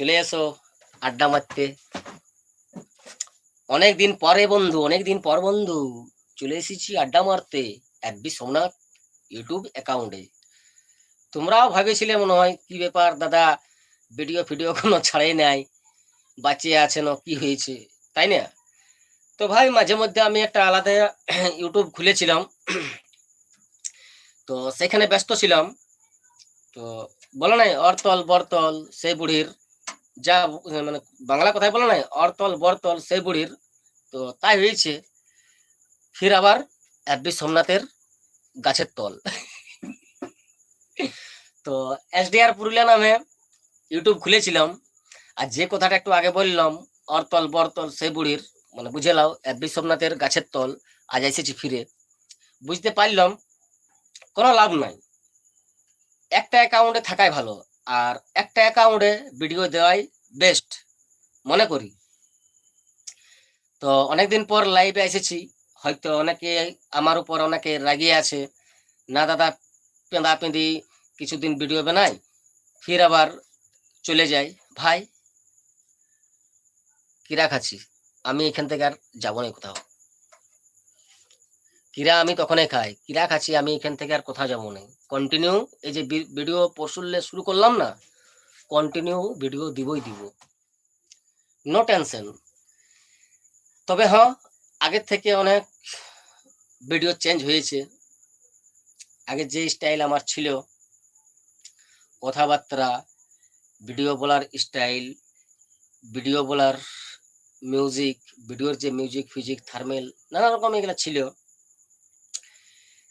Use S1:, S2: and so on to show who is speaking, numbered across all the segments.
S1: চলে এসো, আড্ডা মারতে। অনেক দিন পরে বন্ধু অনেক দিন পর বন্ধু, চলে এসেছি আড্ডা মারতে অ্যাডবি সোমনাথ ইউটিউব অ্যাকাউন্টে তোমরাও ভাবেছিলে মনে হয়, কি ব্যাপার দাদা ভিডিও ফিডিও কোনো ছাড়াই নাই, বাঁচিয়ে আছেন কি হয়েছে, তাই না? তো ভাই, মাঝে মধ্যে আমি একটা আলাদা ইউটিউব খুলেছিলাম। তো সেখানে ব্যস্ত ছিলাম। তো বলো নাই, অরতল বরতল, সেই বুড়ির। যা মানে বাংলা কথায় বলো নাই, অরতল, বরতল সেই বুড়ির তো তাই হয়েছে। ফির আবার অ্যাডবি সোমনাথের গাছের তল। তো এসডিআর পুরুলিয়া নামে ইউটিউব খুলেছিলাম, আর যে কথাটা একটু আগে বললাম, অরতল, বরতল সেই বুড়ির মানে বুঝে লাও অ্যাডবি সোমনাথের গাছের তল আজ এসেছি ফিরে। বুঝতে পারলাম, কোনো লাভ নাই। একটা অ্যাকাউন্টে থাকাই ভালো। আর একটা অ্যাকাউন্টে ভিডিও দেওয়াই বেস্ট মনে করি। তো অনেকদিন পর লাইভে এসেছি, হয়তো অনেকে আমার উপর অনেকে রাগিয়ে আছে, না দাদা পেঁদা পেঁদি কিছুদিন ভিডিও বানাই, ফির আবার চলে যাই। ভাই, কিরা খাচ্ছি? আমি এখান থেকে আর যাব না কোথাও। কিরা আমি তখনই খাই, কিরা খাচ্ছি আমি এখান থেকে আর কোথাও যাব না। কন্টিনিউ এই যে ভিডিও পরশুলে শুরু করলাম না কন্টিনিউ ভিডিও দিবই দিব। নো টেনশন তবে হ্যাঁ আগের থেকে অনেক ভিডিও চেঞ্জ হয়েছে। আগে যে স্টাইল আমার ছিল, কথাবার্তা ভিডিও বলার স্টাইল ভিডিও বলার মিউজিক ভিডিওর যে মিউজিক ফিজিক থার্মেল নানা রকম এগুলা ছিল।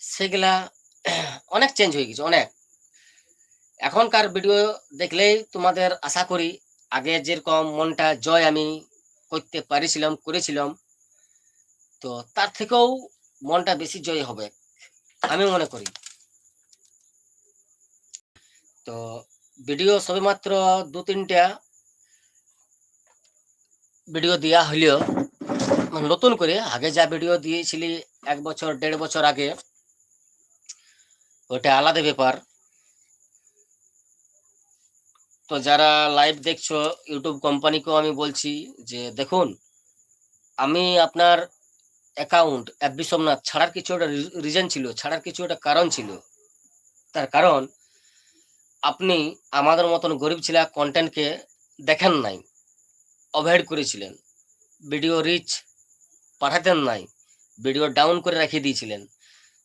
S1: সেগুলা অনেক চেঞ্জ হয়ে গেছে, অনেক। এখনকার ভিডিও দেখলেই তোমাদের আশা করি আগে যেরকম মনটা জয় আমি করতে পারিছিলাম, করেছিলাম, তো তার থেকেও মনটা বেশি জয় হবে, আমি মনে করি। তো ভিডিও সবেমাত্র দু তিনটা ভিডিও দেওয়া হইলেও মানে নতুন করে আগে যা ভিডিও দিয়েছিলি এক বছর, দেড় বছর আগে ওটা আলাদা ব্যাপার। তো যারা লাইভ দেখছ ইউটিউব কোম্পানিকেও আমি বলছি যে, দেখুন, আমি আপনার অ্যাকাউন্ট অ্যাপবি সোমনাথ ছাড়ার কিছু একটা রিজন ছিল, ছাড়ার কিছু একটা কারণ ছিল। তার কারণ, আপনি আমাদের মতন গরিব ছেলে কন্টেন্টকে দেখেন নাই অভয়েড করেছিলেন ভিডিও রিচ পাঠাতেন নাই ভিডিও ডাউন করে রেখে দিয়েছিলেন।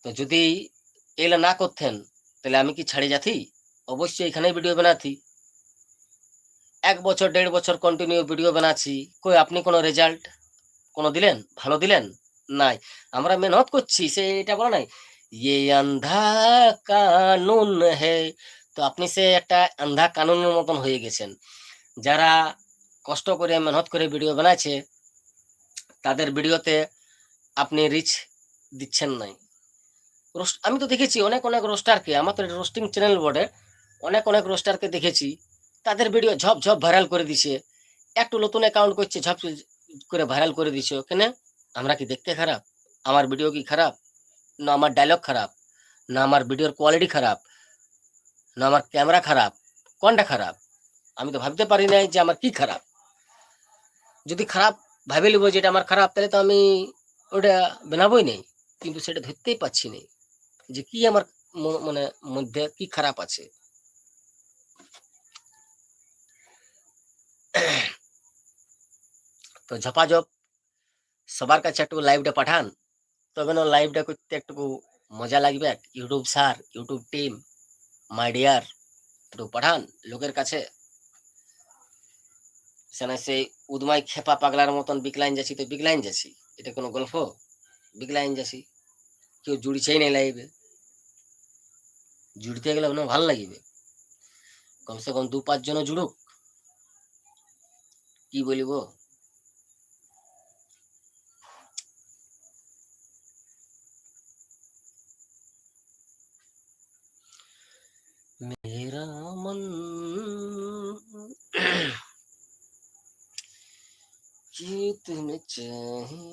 S1: তো যদি এগুলো না করতেন, তাহলে আমি কি ছাড়ে যাতি? অবশ্যই এখানেই ভিডিও বানাতি। এক বছর, দেড় বছর কন্টিনিউ ভিডিও বানাচ্ছি। কই, আপনি কোনো রেজাল্ট কোনো দিলেন? ভালো দিলেন? নাই। আমরা মেহনত করছি, সে এটা বলো নাই। ইয়ে আন্ধা কানুন হে। তো আপনি সে একটা আন্ধা কানুনের মতন হয়ে গেছেন। যারা কষ্ট করে মেহনত করে ভিডিও বানাচ্ছে তাদের ভিডিওতে আপনি রিচ দিচ্ছেন নাই। রোস্ট আমি তো দেখেছি অনেক অনেক রোস্টারকে আমার তো রোস্টিং চ্যানেল বটে। অনেক অনেক রোস্টারকে দেখেছি। তাদের ভিডিও ঝপ ঝপ ভাইরাল করে দিছে। একটু নতুন অ্যাকাউন্ট করছে, ঝপ করে ভাইরাল করে দিছে কেন আমরা কি দেখতে খারাপ? আমার ভিডিও কি খারাপ? না, আমার ডায়লগ খারাপ? না, আমার ভিডিওর কোয়ালিটি খারাপ? না, আমার ক্যামেরা খারাপ? কোনটা খারাপ? আমি তো ভাবতে পারি নাই যে আমার কি খারাপ। যদি খারাপ ভাবে নিব যেটা আমার খারাপ, তাহলে তো আমি ওটা বানাবোই নেই। কিন্তু সেটা ধরতেই পাচ্ছি না যে কি আমার মানে মধ্যে কি খারাপ আছে? তো ঝপাঝপ, সবার কাছে একটু লাইভটা পাঠান। তবে না লাইভটা করতে একটু মজা লাগবে। YouTube sir YouTube team my dear একটু পাঠান লোকের কাছে। সেখানে সেই উদমাই খেপা পাগলার মতন বিকলাইন যাচ্ছি, তো বিকলাইন যাচ্ছি। এটা কোনো গল্প? বিকলাইন যাচ্ছি। কেউ জুড়িছেই নাই লাইভে জুড়তে গেলে ওনার ভালো লাগবে কমসে কম দু পাঁচ জন জুড়ুক কি বলিব मेरा मन जीत में चाहिए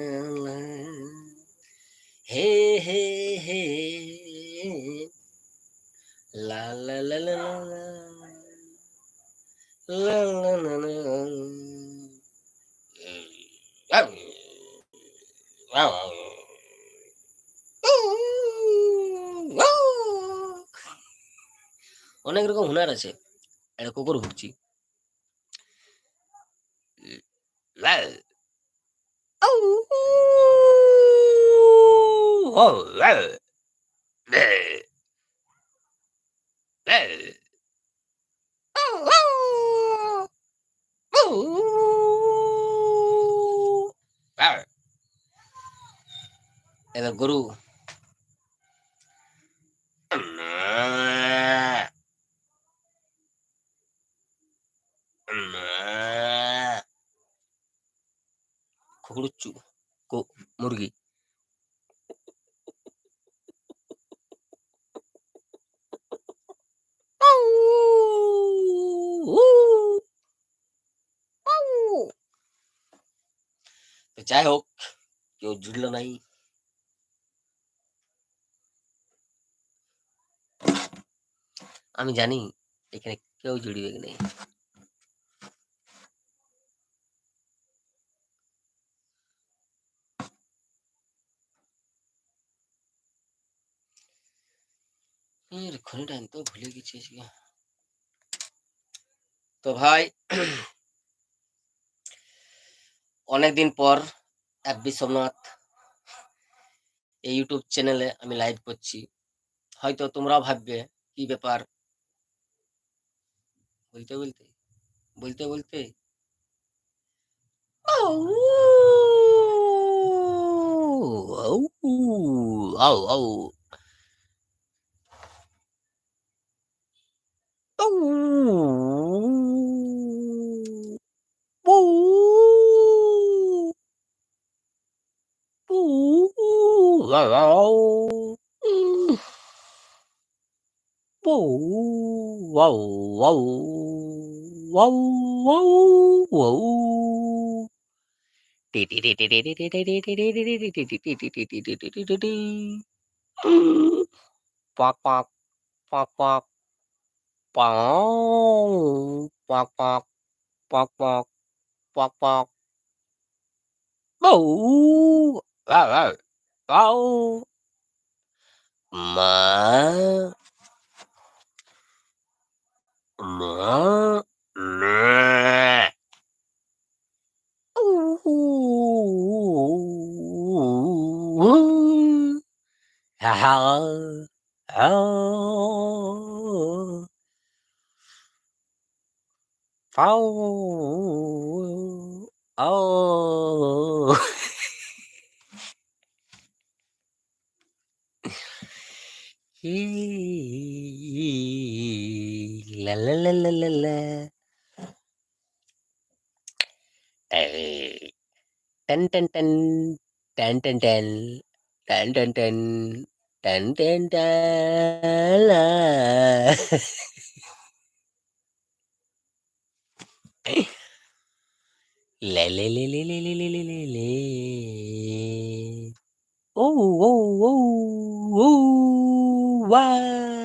S1: অনেক রকম হুনার আছে। একটা কুকুর ভুগছি এবার গরু। কুকুরুচ্চু মুরগি। যাই হোক কেউ জুড়লো নাই। আমি জানি এখানে কেউ জুড়িবে নেই। খনিটা তো ভুলে গেছি তো ভাই, অনেকদিন পর এফবি সোমনাথ এই ইউটিউব চ্যানেলে আমি লাইভ করছি। হয়তো তোমরাও ভাববে, কি ব্যাপার? বলতে বলতে বলতে বলতে আও আও wow Whoa, whoa, whoa, whoa, whoa, whoa. Quack, quack, quack, quack. Bow, quack, quack, quack, quack, quack, quack. Bow, wow, wow, wow. My. Oh, oh. la la la la la la. Eh, Ten ten ten ten ten ten ten ten ten ten ten ten la. Le le le le le le le le le le. Oh oh oh oh wow.